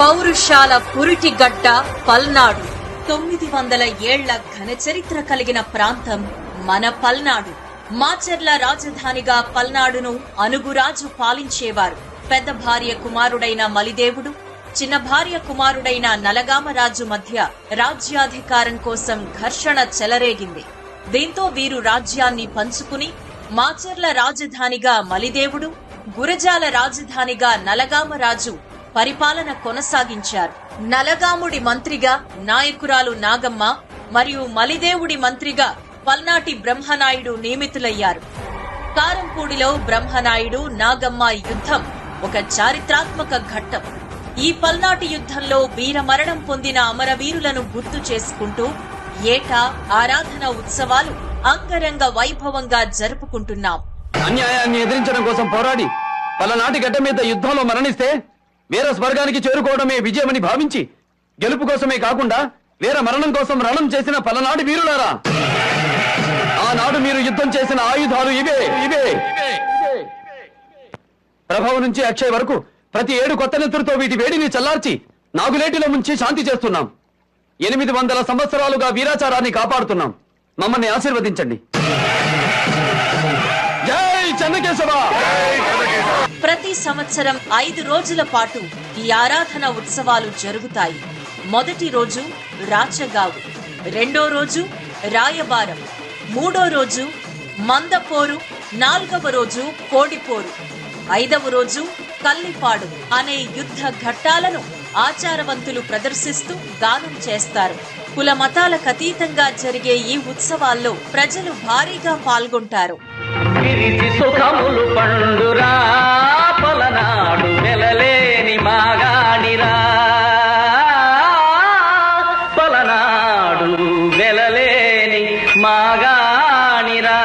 పౌరుషాల పురిటిగడ్డ పల్నాడు. తొమ్మిది వందల ఏళ్ళ ఘన చరిత్ర కలిగిన ప్రాంతం మన పల్నాడు. మాచర్ల రాజధానిగా పల్నాడును అనుగురాజు పాలించేవారు. పెద్ద భార్య కుమారుడైన మలిదేవుడు చిన్న భార్య కుమారుడైన నలగామరాజు మధ్య రాజ్యాధికారం కోసం ఘర్షణ చెలరేగింది. దీంతో వీరు రాజ్యాన్ని పంచుకుని మాచర్ల రాజధానిగా మలిదేవుడు గురజాల రాజధానిగా నలగామరాజు పరిపాలన కొనసాగించారు. నలగాముడి మంత్రిగా నాయకురాలు నాగమ్మ మరియు మలిదేవుడి మంత్రిగా పల్నాటి బ్రహ్మనాయుడు నియమితులయ్యారు. కారంపూడిలో బ్రహ్మనాయుడు నాగమ్మ యుద్ధం ఒక చారిత్రాత్మక ఘట్టం. ఈ పల్నాటి యుద్ధంలో వీరమరణం పొందిన అమరవీరులను గుర్తు చేసుకుంటూ ఏటా ఆరాధన ఉత్సవాలు అంగరంగ వైభవంగా జరుపుకుంటున్నాం. అన్యాయాన్ని ఎదిరించడం కోసం పోరాడి పలనాటి గడ్డ మీద యుద్ధంలో మరణిస్తే వీర స్వర్గానికి చేరుకోవడమే విజయమని భావించి గెలుపు కోసమే కాకుండా వీర మరణం కోసం రణం చేసిన పలనాడు వీరులారా. ఆనాడు మీరు యుద్ధం చేసిన ఆయుధాలు ఇవే ఇవే. ప్రభావం నుంచి అక్షయ్ వరకు ప్రతి ఏడు కొత్త నెత్తులతో వీటి వేడిని చల్లార్చి నాగులేటిలో ముంచి శాంతి చేస్తున్నాం. ఎనిమిది వందల సంవత్సరాలుగా వీరాచారాన్ని కాపాడుతున్నాం. మమ్మల్ని ఆశీర్వదించండి. ప్రతి సంవత్సరం ఐదు రోజుల పాటు ఈ ఆరాధన ఉత్సవాలు జరుగుతాయి. మొదటి రోజు రాచగావు రెండో రోజు రాయబారం మూడో రోజు మందపోరు నాలుగవ రోజు కోడిపోరు ఐదవ రోజు కల్లిపాడు అనే యుద్ధ ఘట్టాలను ఆచారవంతులు ప్రదర్శిస్తూ గానం చేస్తారు. కుల మతాలకు అతీతంగా జరిగే ఈ ఉత్సవాల్లో ప్రజలు భారీగా పాల్గొంటారు. విరిసి సుఖములు పండురా. పలనాడు వెలలేని మాగాడిరా. పలనాడు వెలలేని మాగాణిరా